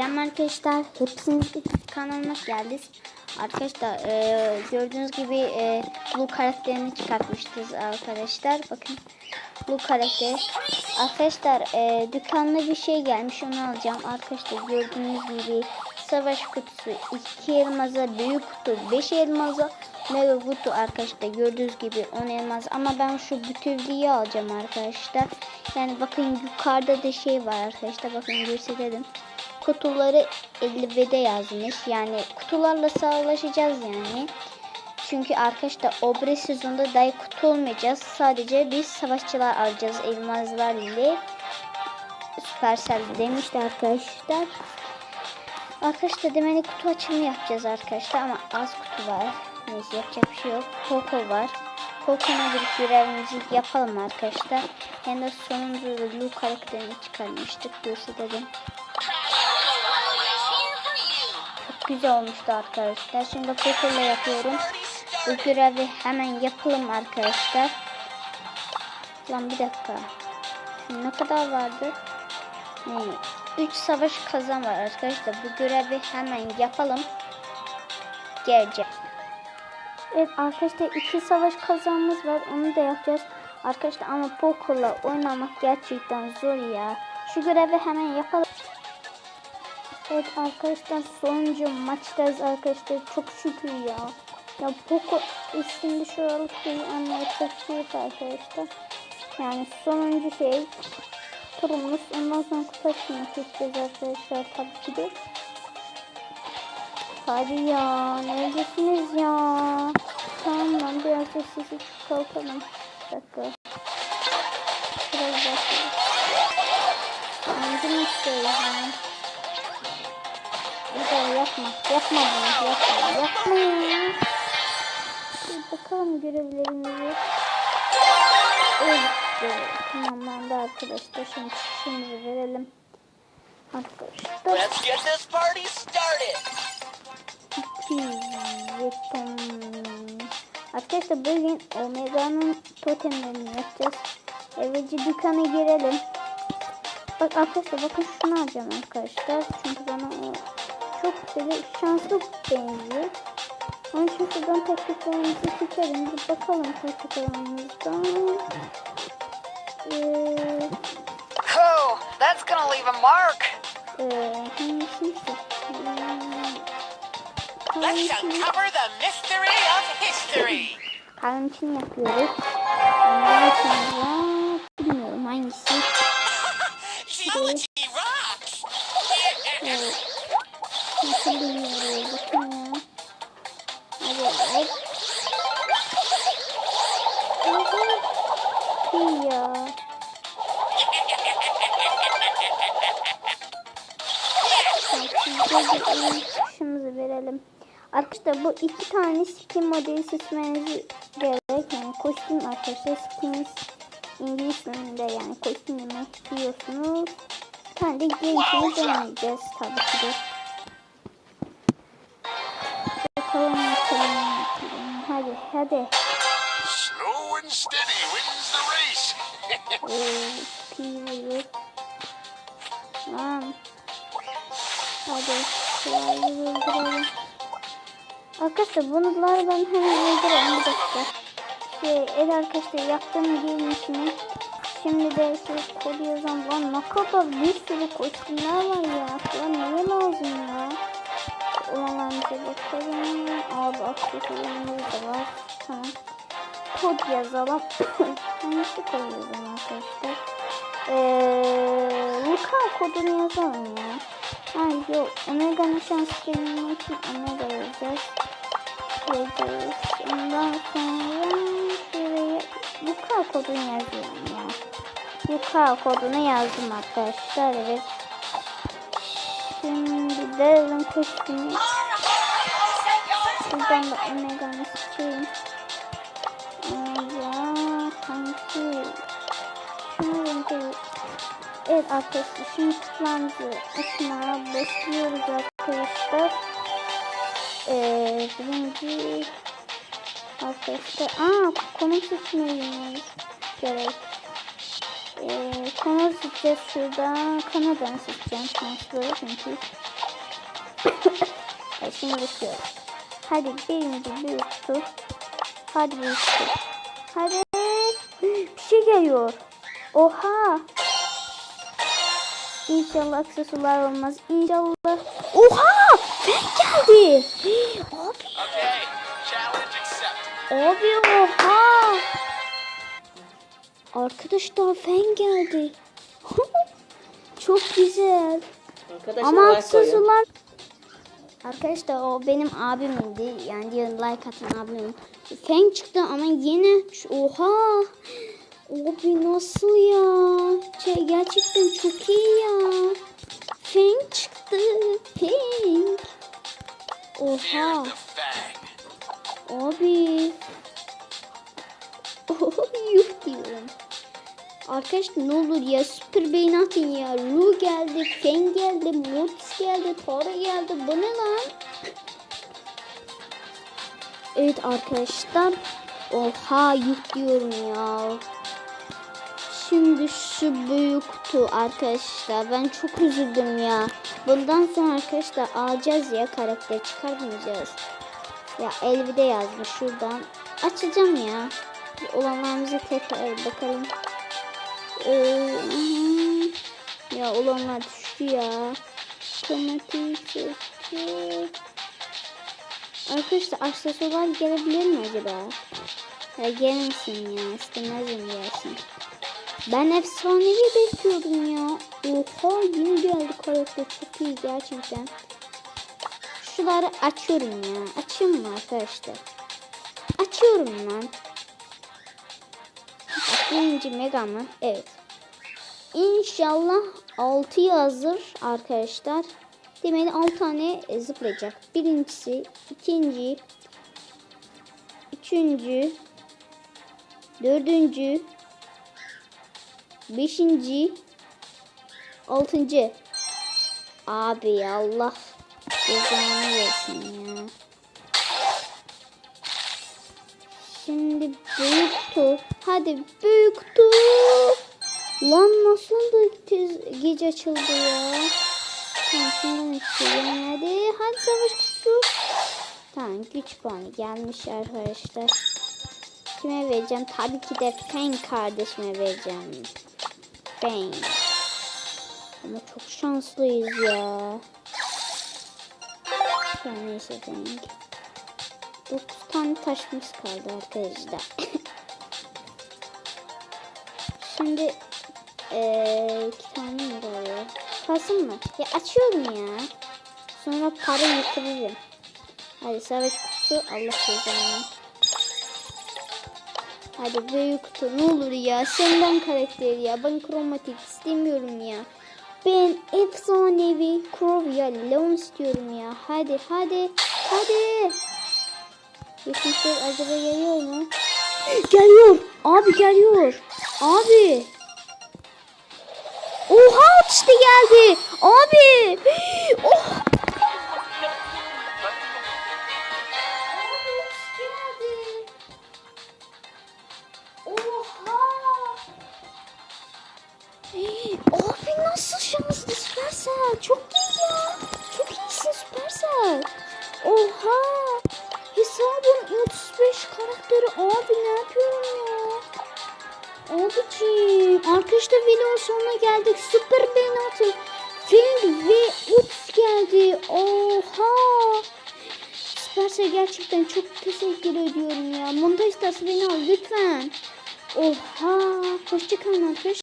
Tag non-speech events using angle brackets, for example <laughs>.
Selam arkadaşlar. Hepsiniz kanalıma geldiniz. Arkadaşlar e, gördüğünüz gibi e, Blue karakterini çıkartmışız arkadaşlar. Bakın Blue karakteri. Arkadaşlar e, dükkanda bir şey gelmiş onu alacağım. Arkadaşlar gördüğünüz gibi savaş kutusu 2 elmaza büyük kutu 5 elmaza mega kutu arkadaşlar gördüğünüz gibi 10 elmaz ama ben şu bütünlüğü alacağım arkadaşlar. Yani bakın yukarıda da şey var arkadaşlar bakın gösterelim kutuları 50'de yazmış. Yani kutularla sağlaşacağız yani. Çünkü arkadaşlar obre sezonda dahi kutu olmayacağız. Sadece biz savaşçılar alacağız elmaslar ile. Supercell demişti arkadaşlar. Arkadaşlar demeli kutu açılımı yapacağız arkadaşlar ama az kutu var. Neyse yapacak bir şey yok. Poco var. Poco'na bir görevimizi yapalım arkadaşlar. De sonunda da Luke karakterini çıkarmıştık. Gösterelim. Güzel olmuştu arkadaşlar. Şimdi Poco'la yapıyorum. Bu görevi hemen yapalım arkadaşlar. Lan bir dakika. Şimdi ne kadar vardı? 3 savaş kazan var arkadaşlar. Bu görevi hemen yapalım. Geleceğim. Evet arkadaşlar iki savaş kazanımız var. Onu da yapacağız. Arkadaşlar ama Poco'la oynamak gerçekten zor ya. Şu görevi hemen yapalım. Evet arkadaşlar sonuncu maçtayız arkadaşlar. Çok şükür ya. Ya Poco üstünde şuralık bir anlayacak şey yok arkadaşlar. Yani sonuncu şey turumuz. Ondan sonra kupasını çekeceğiz arkadaşlar tabii ki de. Hadi ya neredesiniz ya? Tamam biraz da sizi kalkalım. Bir dakika. Biraz bakalım. Hangi istiyoruz yani? Yapma. Yapma bunu. Yapma. Yapma ya. Bir bakalım görevlerimizi. Evet. Tamamlandı arkadaşlar. Şimdi çıkışımızı verelim. Arkadaşlar. Let's get this party started. Yeton. Arkadaşlar bugün Omega'nın totemlerini yapacağız. Evvelce dükkana girelim. Bak arkadaşlar bakın şunu alacağım arkadaşlar. Çünkü bana çok böyle şanslı benziyor. Onun için şuradan tekliflerimizi seçelim. Bir bakalım tekliflerimizden. Ee, Oh, that's gonna leave a mark. e, seçeyim? Let's uncover the mystery of history. İçin yapıyoruz. Ondan sonra bilmiyorum hangisi. <laughs> ya. Çıkışımızı verelim. Arkadaşlar bu iki tane skin modeli seçmenizi gerek. Yani kostüm arkadaşlar skins İngiliz dilinde yani kostüm demek biliyorsunuz. Bir tane de gençliği deneyeceğiz tabii ki de. Bakalım. bakalım. Hadi hadi. Slow and steady wins the race. Tamam. Hadi. Şurayı öldürelim. Arkadaşlar bunları ben hemen öldüreyim bir dakika. Şey, el arkadaşlar yaptığım game içine. Şimdi de kodu yazan lan ne kadar bir sürü kostümler var ya. Lan neye lazım ya? Olanlarımıza bakalım. Abi aksesuarlarımız da var. Tamam. Kod yazalım. <laughs> Kod yazalım arkadaşlar? Eee, Luka kodunu yazalım ya. Ha yok. Omega'nın şans gelmek için Omega yazacağız. Yazacağız. Ondan sonra şuraya Luka kodunu yazıyorum ya. Luka kodunu yazdım arkadaşlar. Evet. Şimdi de ürün kostümü. Buradan da Omega'nı seçeyim. Arkadaşlar şimdi kutularımızı açmaya başlıyoruz arkadaşlar. Ee, birinci arkadaşlar aa konu seçmeliyiz gerek. Ee, kanal seçeceğiz şuradan. Kanaldan seçeceğim. Transfer çünkü. <coughs> evet, şimdi bakıyoruz. Hadi birinci büyük kutu. Hadi büyük kutu. Hadi. <gasps> Bir şey geliyor. Oha. İnşallah aksesuarlar olmaz. İnşallah. Oha! Fen geldi. <gasps> Abi. Abi oha. Arkadaşlar fen geldi. <laughs> Çok güzel. Arkadaşlar Ama like koyun. aksesuarlar Arkadaşlar o benim abimindi. Yani diyor like atan abim. Fen çıktı ama yine oha. Abi nasıl ya? Şey, gerçekten çok iyi ya. Fen çıktı. Fen. Oha. Fang. Abi. Yuh diyorum. Arkadaşlar ne olur ya süper beyin atın ya. Ru geldi, Fen geldi, Mortis geldi, Tara geldi. Bu ne lan? Evet arkadaşlar. Oha yuh diyorum ya. Şimdi şu büyük kutu arkadaşlar. Ben çok üzüldüm ya. Bundan sonra arkadaşlar alacağız ya karakter çıkarmayacağız. Ya Elvide yazmış şuradan. Açacağım ya. Olanlarımıza tekrar bakalım. Ee, ya olanlar düştü ya. Kromatik sesi. Arkadaşlar aksesuarlar gelebilir mi acaba? Ya gelmesin ya. İstemezdim gelsin. Ben efsanevi bekliyordum ya. Oha yine geldi karakter. Çok iyi gerçekten. Şuları açıyorum ya. Açayım mı arkadaşlar? Açıyorum lan. Birinci mega mı? Evet. İnşallah 6 yazır arkadaşlar. Demek 6 tane e, zıplayacak. Birincisi, ikinci, üçüncü, dördüncü, beşinci, altıncı. Abi Allah cezanı versin ya. Şimdi büyük kutu. Hadi büyük kutu. Lan nasıl da gece açıldı ya. Tamam şundan istiyorum. Hadi hadi savaş kutusu. Tamam güç puanı gelmiş arkadaşlar. Kime vereceğim? Tabii ki de Fen kardeşime vereceğim. Fen. Ama çok şanslıyız ya. Ya neyse Fen. 9 tane taşımız kaldı arkadaşlar. <laughs> Şimdi eee iki tane mi kalıyor? Kalsın mı? Ya açıyorum ya. Sonra para yıkabilirim. Hadi savaş kutusu Allah cezanı. Hadi büyük kutu ne olur ya. Senden karakteri ya. Ben kromatik istemiyorum ya. Ben efsanevi Krovya Leon istiyorum ya. Hadi hadi hadi. Yetmişler acaba geliyor mu? Geliyor. Abi geliyor. Abi. Oha işte geldi. Abi. <gasps> Oh. Çok iyi ya. Çok iyisin Supercell. Oha. Hesabın 35 karakteri. Abi ne yapıyorum ya? Abiciğim. Arkadaşlar videonun sonuna geldik. Süper beğeni atın. Fing ve Ups geldi. Oha. Supercell gerçekten çok teşekkür ediyorum ya. Montaj beni al lütfen. Oha. Hoşçakalın arkadaşlar.